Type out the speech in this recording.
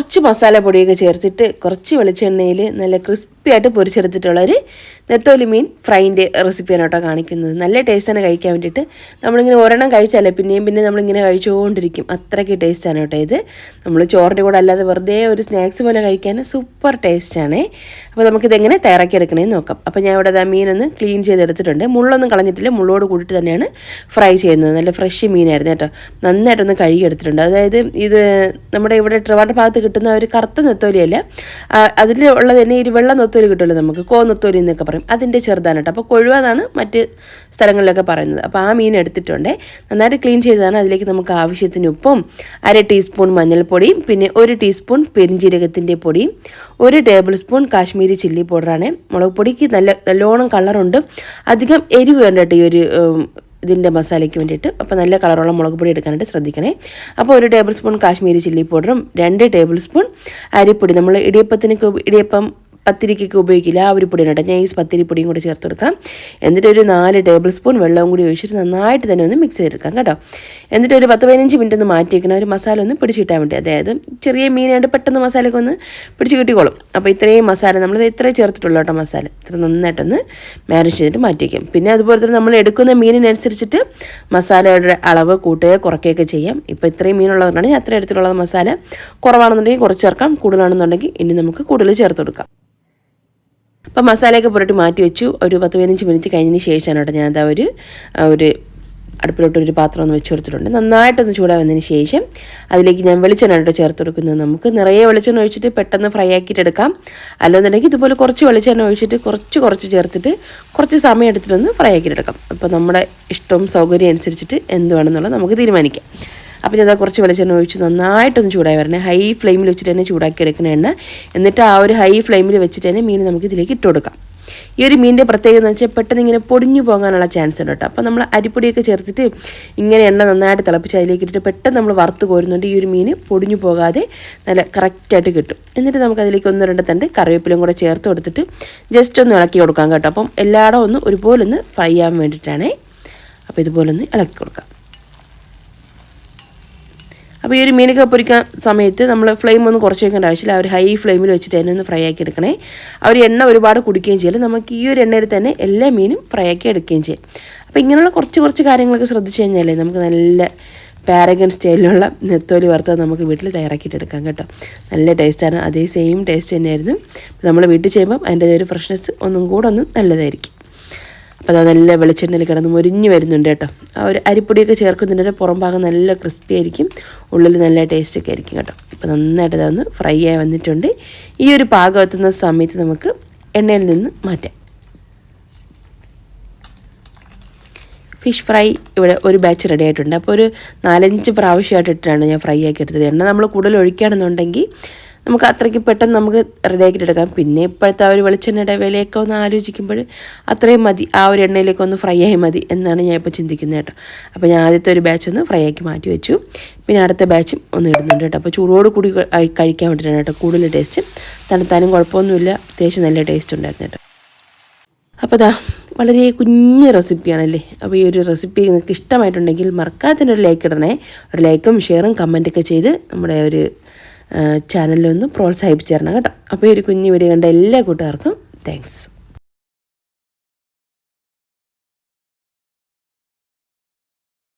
കുറച്ച് മസാല പൊടിയൊക്കെ ചേർത്തിട്ട് കുറച്ച് വെളിച്ചെണ്ണയിൽ നല്ല ക്രിസ്പി ആയിട്ട് പൊരിച്ചെടുത്തിട്ടുള്ളൊരു നെത്തോലി മീൻ ഫ്രൈന്റെ റെസിപ്പിയാണ് കേട്ടോ കാണിക്കുന്നത്. നല്ല ടേസ്റ്റാണ് കഴിക്കാൻ വേണ്ടിയിട്ട്. നമ്മളിങ്ങനെ ഒരെണ്ണം കഴിച്ചാലേ പിന്നെയും പിന്നെ നമ്മളിങ്ങനെ കഴിച്ചുകൊണ്ടിരിക്കും. അത്രയ്ക്ക് ടേസ്റ്റാണ് കേട്ടോ ഇത്. നമ്മൾ ചോറിന്റെ കൂടെ അല്ലാതെ വെറുതെ ഒരു സ്നാക്സ് പോലെ കഴിക്കാൻ സൂപ്പർ ടേസ്റ്റാണേ അപ്പോൾ നമുക്കിതെങ്ങനെ തയ്യാറാക്കി എടുക്കണമെന്ന് നോക്കാം. അപ്പോൾ ഞാൻ ഇവിടെ ആ മീനൊന്ന് ക്ലീൻ ചെയ്തെടുത്തിട്ടുണ്ട്. മുള്ളൊന്നും കളഞ്ഞിട്ടില്ല. മുള്ളോട് കൂടിയിട്ട് തന്നെയാണ് ഫ്രൈ ചെയ്യുന്നത്. നല്ല ഫ്രഷ് മീനായിരുന്നു കേട്ടോ. നന്നായിട്ടൊന്ന് കഴുകി എടുത്തിട്ടുണ്ട് അതായത് ഇത് നമ്മുടെ ഇവിടെ ട്രിവാൻഡ്ര ഭാഗത്ത് കിട്ടുന്ന ഒരു കറുത്ത നെത്തോലിയല്ല. അതിൽ തന്നെ ഈ വെള്ള നെത്തോലി കിട്ടുമല്ലോ നമുക്ക്. കോ എന്നൊക്കെ പറയും. അതിന്റെ ചെറുതാണ് കേട്ടോ. അപ്പോൾ കൊഴുവ എന്നാണ് മറ്റ് സ്ഥലങ്ങളിലൊക്കെ പറയുന്നത്. അപ്പോൾ ആ മീൻ എടുത്തിട്ടുണ്ട്. നന്നായിട്ട് ക്ലീൻ ചെയ്തതാണ്. അതിലേക്ക് നമുക്ക് ആവശ്യത്തിന് ഉപ്പും അര ടീസ്പൂൺ മഞ്ഞൾപ്പൊടിയും പിന്നെ ഒരു ടീസ്പൂൺ പെരിഞ്ജീരകത്തിന്റെ പൊടിയും ഒരു ടേബിൾ സ്പൂൺ കാശ്മീരി ചില്ലി പൗഡറാണ് മുളക് പൊടിക്ക് നല്ല നല്ലോണം കളറുണ്ട് അധികം എരിവ് വേണ്ട ഈ ഒരു ഇതിന്റെ മസാലയ്ക്ക് വേണ്ടിയിട്ട്. അപ്പോൾ നല്ല കളറുള്ള മുളക് പൊടി എടുക്കാനായിട്ട് ശ്രദ്ധിക്കണേ. അപ്പോൾ ഒരു ടേബിൾ സ്പൂൺ കാശ്മീരി ചില്ലി പൗഡറും രണ്ട് ടേബിൾ സ്പൂൺ അരിപ്പൊടി. നമ്മൾ ഇടിയപ്പത്തിന് ഇടിയപ്പം പത്തിരിക്കൊക്കെ ഉപയോഗിക്കില്ല. ആ ഒരു പൊടിയാണ് കേട്ടോ. ഞാൻ ഈ പത്തിരി പൊടിയും കൂടി ചേർത്ത് കൊടുക്കാം. എന്നിട്ട് ഒരു നാല് ടേബിൾ സ്പൂൺ വെള്ളവും കൂടി ഒഴിച്ചിട്ട് നന്നായിട്ട് തന്നെ ഒന്ന് മിക്സ് ചെയ്തെടുക്കാം കേട്ടോ. എന്നിട്ട് ഒരു പത്ത് പതിനഞ്ച് മിനിറ്റ് ഒന്ന് മാറ്റി വെക്കണം ഒരു മസാല ഒന്ന് പിടിച്ച് കിട്ടാൻ വേണ്ടി. അതായത് ചെറിയ മീനായിട്ട് പെട്ടെന്ന് മസാലയൊക്കെ ഒന്ന് പിടിച്ച് കിട്ടിക്കോളും. അപ്പോൾ ഇത്രയും മസാല നമ്മൾ ഇത്രയും ചേർത്തിട്ടുള്ളൂ കേട്ടോ മസാല. ഇത്ര നന്നായിട്ടൊന്ന് മാരേജ് ചെയ്തിട്ട് മാറ്റി വയ്ക്കും പിന്നെ അതുപോലെ തന്നെ നമ്മൾ എടുക്കുന്ന മീനിനനുസരിച്ചിട്ട് മസാലയുടെ അളവ് കൂട്ടുകയോ കുറയ്ക്കുകയൊക്കെ ചെയ്യാം. ഇപ്പോൾ ഇത്രയും മീനുള്ളതുകൊണ്ടാണ് ഞാൻ അത്ര എടുത്തിട്ടുള്ള മസാല. കുറവാണെന്നുണ്ടെങ്കിൽ കുറച്ച് ചേർക്കാം. കൂടുതലാണെന്നുണ്ടെങ്കിൽ ഇനി നമുക്ക് കൂടുതൽ ചേർത്ത് കൊടുക്കാം. അപ്പം മസാലയൊക്കെ പുരട്ടി മാറ്റി വെച്ചു. ഒരു പത്ത് പതിനഞ്ച് മിനിറ്റ് കഴിഞ്ഞതിന് ശേഷമാണ് കേട്ടോ ഞാനത് ഒരു ഒരു അടുപ്പിലോട്ട് ഒരു പാത്രം ഒന്ന് വെച്ച് കൊടുത്തിട്ടുണ്ട്. നന്നായിട്ടൊന്ന് ചൂടാവുന്നതിന് ശേഷം അതിലേക്ക് ഞാൻ വെളിച്ചെണ്ണ കേട്ടോ ചേർത്ത് കൊടുക്കുന്നത് നമുക്ക്. നിറയെ വെളിച്ചെണ്ണ ഒഴിച്ചിട്ട് പെട്ടെന്ന് ഫ്രൈ ആക്കിയിട്ട് എടുക്കാം. അല്ലെന്നുണ്ടെങ്കിൽ ഇതുപോലെ കുറച്ച് വെളിച്ചെണ്ണ ഒഴിച്ചിട്ട് കുറച്ച് കുറച്ച് ചേർത്തിട്ട് കുറച്ച് സമയം എടുത്തിട്ടൊന്ന് ഫ്രൈ ആക്കിയിട്ട് എടുക്കാം. അപ്പോൾ നമ്മുടെ ഇഷ്ടവും സൗകര്യം അനുസരിച്ചിട്ട് എന്ത് വേണമെന്നുള്ളത് നമുക്ക് തീരുമാനിക്കാം. അപ്പോൾ ഞാൻ കുറച്ച് വെളിച്ചെണ്ണ ഒഴിച്ച് നന്നായിട്ടൊന്ന് ചൂടായി വരണേ. ഹൈ ഫ്ലെയിമിൽ വെച്ചിട്ട് തന്നെ ചൂടാക്കി എടുക്കണ എണ്ണ. എന്നിട്ട് ആ ഒരു ഹൈ ഫ്ലെയിമിൽ വെച്ചിട്ട് തന്നെ മീൻ നമുക്ക് ഇതിലേക്ക് ഇട്ട് കൊടുക്കാം. ഈ ഒരു മീനിന്റെ പ്രത്യേകത എന്ന് വെച്ചാൽ പെട്ടെന്ന് ഇങ്ങനെ പൊടിഞ്ഞു പോകാനുള്ള ചാൻസ് ഉണ്ട് കേട്ടോ. അപ്പോൾ നമ്മൾ അരിപ്പൊടിയൊക്കെ ചേർത്തിട്ട് ഇങ്ങനെ എണ്ണ നന്നായിട്ട് തിളപ്പിച്ച് അതിലേക്ക് ഇട്ടിട്ട് പെട്ടെന്ന് നമ്മൾ വറുത്ത് കോരുന്നുണ്ട് ഈ ഒരു മീൻ പൊടിഞ്ഞു പോകാതെ നല്ല കറക്റ്റായിട്ട് കിട്ടും. എന്നിട്ട് നമുക്ക് അതിലേക്ക് ഒന്ന് രണ്ട് തണ്ട് കറിവേപ്പിലും കൂടെ ചേർത്ത് കൊടുത്തിട്ട് ജസ്റ്റ് ഒന്ന് ഇളക്കി കൊടുക്കാം കേട്ടോ. അപ്പം എല്ലായിടം ഒന്ന് ഒരുപോലെ ഒന്ന് ഫ്രൈ ആവാൻ വേണ്ടിയിട്ടാണേ അപ്പോൾ ഇതുപോലെ ഒന്ന് ഇളക്കി കൊടുക്കാം. അപ്പോൾ ഈ ഒരു മീനൊക്കെ പൊരിക്കാൻ സമയത്ത് നമ്മൾ ഫ്ലെയിം ഒന്ന് കുറച്ച് വെക്കേണ്ട ആവശ്യമില്ല. ഒരു ഹൈ ഫ്ലെയിമിൽ വെച്ചിട്ട് തന്നെ ഒന്ന് ഫ്രൈ ആക്കി എടുക്കണേ. ഒരു എണ്ണ ഒരുപാട് കുടിക്കുകയും ചെയ്യില്ല നമുക്ക് ഈ ഒരു എണ്ണയിൽ തന്നെ എല്ലാ മീനും ഫ്രൈ ആക്കി എടുക്കുകയും ചെയ്യും. അപ്പോൾ ഇങ്ങനെയുള്ള കുറച്ച് കുറച്ച് കാര്യങ്ങളൊക്കെ ശ്രദ്ധിച്ച് കഴിഞ്ഞാലേ നമുക്ക് നല്ല പാരഗൺ സ്റ്റൈലിലുള്ള നെത്തോലി വറുത്തത് നമുക്ക് വീട്ടിൽ തയ്യാറാക്കിയിട്ട് എടുക്കാം കേട്ടോ. നല്ല ടേസ്റ്റാണ് അതേ സെയിം ടേസ്റ്റ് തന്നെയായിരുന്നു. നമ്മൾ വീട്ടിൽ ചെയ്യുമ്പം അതിന്റെ ഒരു ഫ്രഷ്നെസ് ഒന്നും കൂടെ ഒന്നും നല്ലതായിരിക്കും. അപ്പോൾ നല്ല വെളിച്ചെണ്ണയിൽ കിടന്ന് മുരിഞ്ഞ് വരുന്നുണ്ട് കേട്ടോ. ആ ഒരു അരിപ്പൊടിയൊക്കെ ചേർക്കുന്നുണ്ടെങ്കിൽ പുറം ഭാഗം നല്ല ക്രിസ്പി ആയിരിക്കും ഉള്ളിൽ നല്ല ടേസ്റ്റൊക്കെ ആയിരിക്കും കേട്ടോ. അപ്പോൾ നന്നായിട്ട് അതൊന്ന് ഫ്രൈ ആയി വന്നിട്ടുണ്ട്. ഈ ഒരു പാകം എത്തുന്ന സമയത്ത് നമുക്ക് എണ്ണയിൽ നിന്ന് മാറ്റാം. ഫിഷ് ഫ്രൈ ഇവിടെ ഒരു ബാച്ച് റെഡി ആയിട്ടുണ്ട്. അപ്പോൾ ഒരു നാലഞ്ച് പ്രാവശ്യമായിട്ട് ഇട്ടിട്ടാണ് ഞാൻ ഫ്രൈ ആക്കി എടുത്തത്. എണ്ണ നമ്മൾ കൂടുതൽ ഒഴിക്കുകയാണെന്നുണ്ടെങ്കിൽ നമുക്ക് അത്രയ്ക്ക് പെട്ടെന്ന് നമുക്ക് റെഡിയാക്കിയിട്ട് എടുക്കാം. പിന്നെ ഇപ്പോഴത്തെ ആ ഒരു വെളിച്ചെണ്ണയുടെ വിലയൊക്കെ ഒന്ന് ആലോചിക്കുമ്പോൾ അത്രയും മതി. ആ ഒരു എണ്ണയിലേക്ക് ഒന്ന് ഫ്രൈ ആയി മതി എന്നാണ് ഞാൻ ഇപ്പോൾ ചിന്തിക്കുന്നത് കേട്ടോ. അപ്പോൾ ഞാൻ ആദ്യത്തെ ഒരു ബാച്ച് ഒന്ന് ഫ്രൈ ആക്കി മാറ്റി വെച്ചു. പിന്നെ അടുത്ത ബാച്ചും ഒന്ന് ഇടുന്നുണ്ട് കേട്ടോ. അപ്പോൾ ചൂടോട് കൂടി കഴിക്കാൻ വേണ്ടിയിട്ടാണ് കേട്ടോ കൂടുതൽ ടേസ്റ്റ് തണുത്താനും കുഴപ്പമൊന്നുമില്ല. അത്യാവശ്യം നല്ല ടേസ്റ്റ് ഉണ്ടായിരുന്നു കേട്ടോ. അപ്പോൾ ദാ വളരെ കുഞ്ഞ് റെസിപ്പിയാണല്ലേ? അപ്പോൾ ഈ ഒരു റെസിപ്പി നിങ്ങൾക്ക് ഇഷ്ടമായിട്ടുണ്ടെങ്കിൽ മറക്കാതെ ഒരു ലൈക്ക് ഇടണേ. ഒരു ലൈക്കും ഷെയറും കമന്റൊക്കെ ചെയ്ത് നമ്മുടെ ഒരു ചാനലിലൊന്ന് പ്രോത്സാഹിപ്പിച്ചു തരണം കേട്ടോ. അപ്പോൾ ഒരു കുഞ്ഞു വീഡിയോ കണ്ട എല്ലാ കൂട്ടുകാർക്കും താങ്ക്സ്